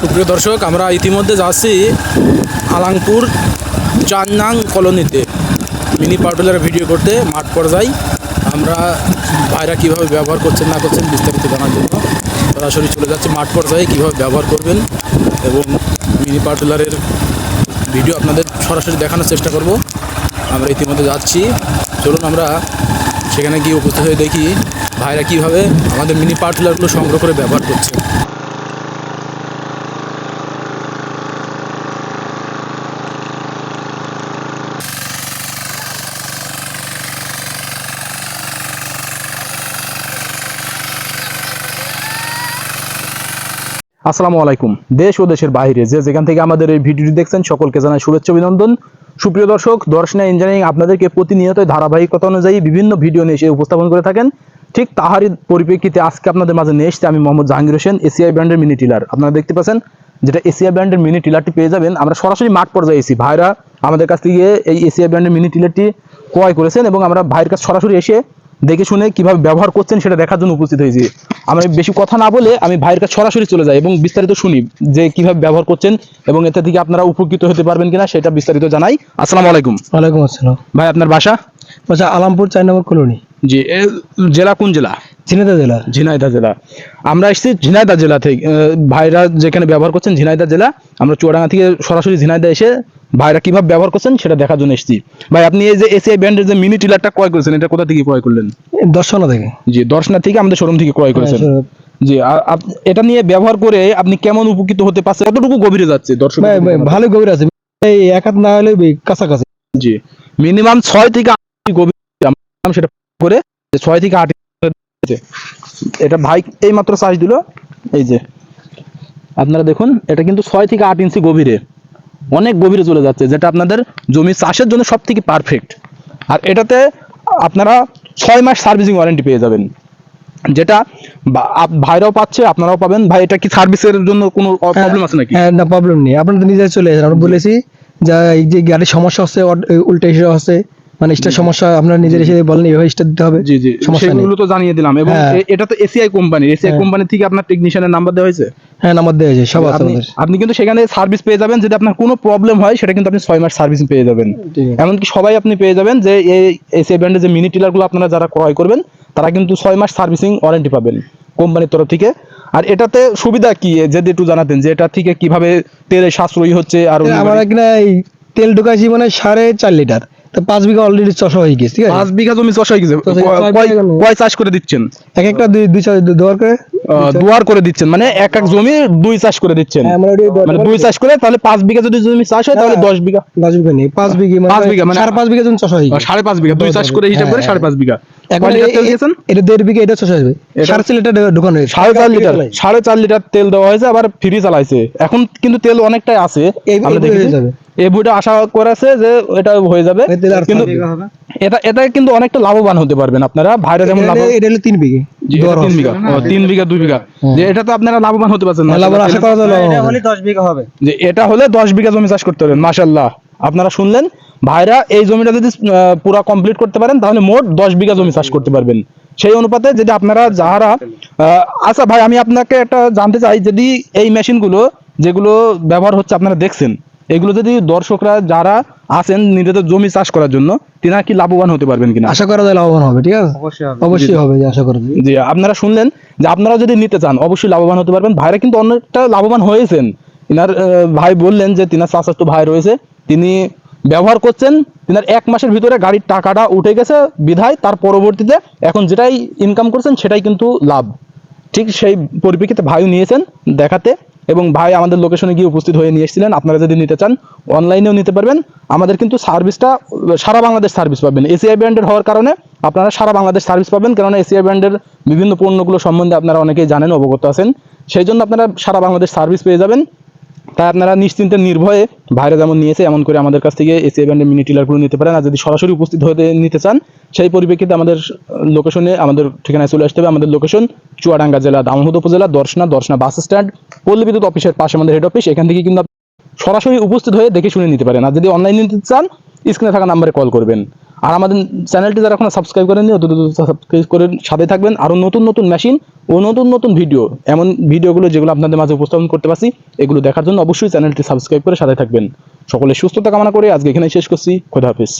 সুপ্রিয় দর্শক, আমরা ইতিমধ্যে যাচ্ছি আলাংপুর চান্নাং কলোনিতে। মিনি পাউডারের ভিডিও করতে মাঠ পর্যায়ে। আমরা ভাইরা কীভাবে ব্যবহার করছেন, না করছেন বিস্তারিত জানার জন্য সরাসরি চলে যাচ্ছে মাঠ পর্যায়ে, কীভাবে ব্যবহার করবেন এবং মিনি পাউডারের ভিডিও আপনাদের সরাসরি দেখানোর চেষ্টা করব। আমরা ইতিমধ্যে যাচ্ছি। চলুন আমরা সেখানে গিয়ে উপস্থিত হয়ে দেখি ভাইরা কীভাবে আমাদের মিনি পাউডারগুলো সংগ্রহ করে ব্যবহার করছে। আসসালামু আলাইকুম। দেশ ও দেশের বাইরে যে যেখান থেকে আমাদের এই ভিডিওটি দেখছেন, সকলকে জানাই শুভেচ্ছা অভিনন্দন। সুপ্রিয় দর্শক, দর্শনা ইঞ্জিনিয়ারিং আপনাদেরকে প্রতিনিয়ত ধারাবাহিকতা অনুযায়ী বিভিন্ন ভিডিও নিয়ে এসে উপস্থাপন করে থাকেন। ঠিক তাহারই পরিপ্রেক্ষিতে আজকে আপনাদের মাঝে নিয়ে এসেছি আমি মোহাম্মদ জাহাঙ্গীর হোসেন, এসিআই ব্র্যান্ডের মিনি টিলার। আপনারা দেখতে পাচ্ছেন যেটা এসিআই ব্র্যান্ডের মিনি টিলারটি পেয়ে যাবেন। আমরা সরাসরি মাঠ পর্যায়ে এসেছি। ভাইরা আমাদের কাছ থেকে এই এসিআই ব্র্যান্ডের মিনি টিলারটি ক্রয় করেছেন এবং আমরা ভাইয়ের কাছে সরাসরি এসে দেখে শুনে কীভাবে ব্যবহার করছেন সেটা দেখার জন্য উপস্থিত হয়েছি। আমি বেশি কথা না বলে আমি ভাইয়ের কাছে সরাসরি চলে যাই এবং বিস্তারিত শুনি যে কীভাবে ব্যবহার করছেন এবং এতে থেকে আপনারা উপকৃত হতে পারবেন কিনা সেটা বিস্তারিত জানাই। আসসালামু আলাইকুম। ওয়ালাইকুম আসসালাম। ভাই আপনার বাসা? আচ্ছা আলামপুর চার নম্বর কলোনি। জি জেলা কোন জেলা? ঝিনাইদা জেলা। ঝিনাইদা জেলা। আমরা এসেছি ঝিনাইদা জেলা থেকে। ভাইরা যেখানে ব্যবহার করছেন ঝিনাইদা জেলা। আমরা চুয়াডাঙ্গা থেকে সরাসরি ঝিনাইদা এসে ভাইরা কীভাবে ব্যবহার করছেন সেটা দেখার জন্য এসেছি। ভাই আপনি এই যে এসিআই ব্র্যান্ডের যে মিনি টিলারটা ক্রয় করেছেন এটা কোথা থেকে ক্রয় করলেন? দর্শনা থেকে। জি দর্শনা থেকে আমাদের শোরুম থেকে ক্রয় করেছেন। হ্যাঁ, জি আর এটা নিয়ে ব্যবহার করে আপনি কেমন উপকৃত হতে পারছেন? কতটুকু গভীরে যাচ্ছে দর্শক ভালো গভীর আছে। এই এক হাত না হলে কাছাকাছি। জি মিনিমাম ছয় থেকে আট ইঞ্চি গভীর আমরা সেটা করে যে ছয় থেকে আট ইঞ্চি এটা ভাই এই মাত্র সাইজ দিল। এই যে আপনারা দেখুন এটা কিন্তু ছয় থেকে আট ইঞ্চি গভীরে। অনেক গভীরে চলে যাচ্ছে যেটা আপনাদের জমি চাষের জন্য সব থেকে পারফেক্ট আর এটাতে আপনারা ছয় মাস সার্ভিসিং ওয়ারেন্টি পেয়ে যাবেন। যেটা ভাইরাও পাচ্ছে আপনারাও পাবেন। ভাই এটা কি সার্ভিসের জন্য কোনো প্রবলেম আছে নাকি? হ্যাঁ না প্রবলেম নেই। আপনারা নিজে চলে আসেন আমরা বলেছি যে এই যে গাড়ির সমস্যা হচ্ছে উল্টে এসে হচ্ছে মানে স্টার সমস্যা আপনারা নিজের এসে বলেন এইভাবে স্টার দিতে হবে? জি জি। সমস্যা সেগুলো তো জানিয়ে দিলাম। এবং হ্যাঁ। এটা তো এসিআই কোম্পানি এসিআই হ্যাঁ। কোম্পানি থেকে আপনার টেকনিশিয়ানের নাম্বার দেওয়া হয়েছে? হ্যাঁ নাম্বার দেওয়া আছে সব আছে আপনি কিন্তু সেখানে সার্ভিস পেয়ে যাবেন। যদি আপনার কোনো প্রবলেম হয় সেটা কিন্তু আপনি ছয় মাস সার্ভিস পেয়ে যাবেন। এমনকি সবাই আপনি পেয়ে যাবেন যে এই এসিআই ব্র্যান্ডের যে মিনি টিলারগুলো আপনারা যারা ক্রয় করবেন তারা কিন্তু ছয় মাস সার্ভিসিং ওয়ারেন্টি পাবেন কোম্পানির তরফ থেকে। আর এটাতে সুবিধা কি? যদি একটু জানাতেন যে এটা থেকে কীভাবে তেলের সাশ্রয়ী হচ্ছে আর আমরা কিনা এই তেল ঢুকাইছি মানে সাড়ে চার লিটার। তো পাঁচ বিঘা অলরেডি চশা হয়ে গেছে ঠিক আছে? পাঁচ বিঘা জমি চাষ হয়ে গেছে। কয়- জমি। চাষ করে দিচ্ছেন? এক একটা দুই দুই চার দেওয়ার করে দুয়ার করে দিচ্ছেন। মানে এক এক জমি দুই চাষ করে দিচ্ছেন। হ্যাঁ, দুয়ার মানে দুই চাষ করে তাহলে পাঁচ বিঘা যদি জমি চাষ হয় তাহলে হ্যাঁ। দশ বিঘা। দশ বিঘা নেই পাঁচ বিঘি পাঁচ বিঘা মানে- সাড়ে পাঁচ বিঘা হয়ে গেছে। সাড়ে পাঁচ বিঘা। দুই চাষ করে হিসাব করে হ্যাঁ, সাড়ে পাঁচ বিঘা। এটা দেড় বিঘা এটা হবে সাড়ে চার লিটার ঢুকানো হয়েছে। সাড়ে চার লিটার সাড়ে চার লিটার তেল দেওয়া হয়েছে আবার ফ্রি চালাইছে। এখন কিন্তু তেল অনেকটাই আছে। আমরা যাবে। এই বইটা আশা করেছে যে এটা হয়ে যাবে। এই কিন্তু। এটা এটা কিন্তু অনেকটা লাভবান হতে পারবেন আপনারা। ভাইরা যেমন লাভ এটা হলো তিন বিঘি। জি, এটা তিন বিঘা। ও, তিন বিঘা দুই বিঘা। যে এটা তো আপনারা লাভবান হতে পারছেন হ্যাঁ, লাভবান আশা করা যায় লাভবান। হবে। দশ বিঘা হবে। যে এটা হলে দশ বিঘা জমি চাষ করতে পারবেন মাশাল্লাহ আপনারা শুনলেন ভাইরা এই জমিটা যদি আহ, পুরা কমপ্লিট করতে পারেন তাহলে মোট দশ বিঘা জমি চাষ করতে পারবেন। সেই অনুপাতে যদি আপনারা যারা আহ, আচ্ছা ভাই আমি আপনাকে একটা জানতে চাই যদি এই মেশিনগুলো যেগুলো ব্যবহার হচ্ছে আপনারা দেখছেন এগুলো যদি দর্শকরা যারা আছেন নিজেদের জমি চাষ করার জন্য তিনারা কি লাভবান হতে পারবেন কিনা? আশা করা যায় লাভবান হবে ঠিক আছে? অবশ্যই হবে। যে আশা করা যায়। জি আপনারা শুনলেন যে আপনারা যদি নিতে চান অবশ্যই লাভবান হতে পারবেন। ভাইরা কিন্তু অনেকটা লাভবান হয়েছেন। তিনার আহ, ভাই বললেন যে তিনার চাচাতো ভাই রয়েছে। তিনি ব্যবহার করছেন। তিনার এক মাসের ভিতরে গাড়ির টাকাটা উঠে গেছে বিধায় তার পরবর্তীতে এখন যেটাই ইনকাম করছেন সেটাই কিন্তু লাভ। ঠিক সেই পরিপ্রেক্ষিতে ভাইও নিয়েছেন দেখাতে। এবং ভাই আমাদের লোকেশনে গিয়ে উপস্থিত হয়ে নিয়ে এসেছিলেন। আপনারা যদি নিতে চান অনলাইনেও নিতে পারবেন। আমাদের কিন্তু সার্ভিসটা সারা বাংলাদেশ সার্ভিস পাবেন। এসিআই ব্র্যান্ডের হওয়ার কারণে আপনারা সারা বাংলাদেশ সার্ভিস পাবেন। কেননা এসিআই ব্র্যান্ডের বিভিন্ন পণ্যগুলো সম্বন্ধে আপনারা অনেকেই জানেন, অবগত আছেন। সেই জন্য আপনারা সারা বাংলাদেশ সার্ভিস পেয়ে যাবেন। তাই আপনারা নিশ্চিন্তে নির্ভয়ে ভাইরা যেমন নিয়েছে, এমন করে আমাদের কাছ থেকে এসিআই ব্র্যান্ডের মিনি টিলারগুলো নিতে পারেন। আর যদি সরাসরি উপস্থিত হতে নিতে চান, সেই পরিপ্রেক্ষিতে আমাদের লোকেশনে আমাদের ঠিকানায় চলে আসতে হবে। আমাদের লোকেশন চুয়াডাঙ্গা জেলা দামোহদ উপজেলা, দর্শনা দর্শনা বাস স্ট্যান্ড পল্লী বিদ্যুৎ অফিসের পাশে আমাদের হেড অফিস এখান থেকে কিন্তু সরাসরি উপস্থিত হয়ে দেখে শুনে নিতে পারেন। আর যদি অনলাইনে নিতে চান স্ক্রিনে থাকা নাম্বারে কল করবেন। আর আমাদের চ্যানেলটি যারা এখন সাবস্ক্রাইব করেননি, অত সাবস্ক্রাইব করে সাথে থাকবেন। আরও নতুন নতুন মেশিন ও নতুন নতুন ভিডিও এমন ভিডিওগুলো যেগুলো আপনাদের মাঝে উপস্থাপন করতে পারছি, এগুলো দেখার জন্য অবশ্যই চ্যানেলটি সাবস্ক্রাইব করে সাথে থাকবেন। সকলে সুস্থতা কামনা করে আজকে এখানে শেষ করছি। খোদা হাফিজ।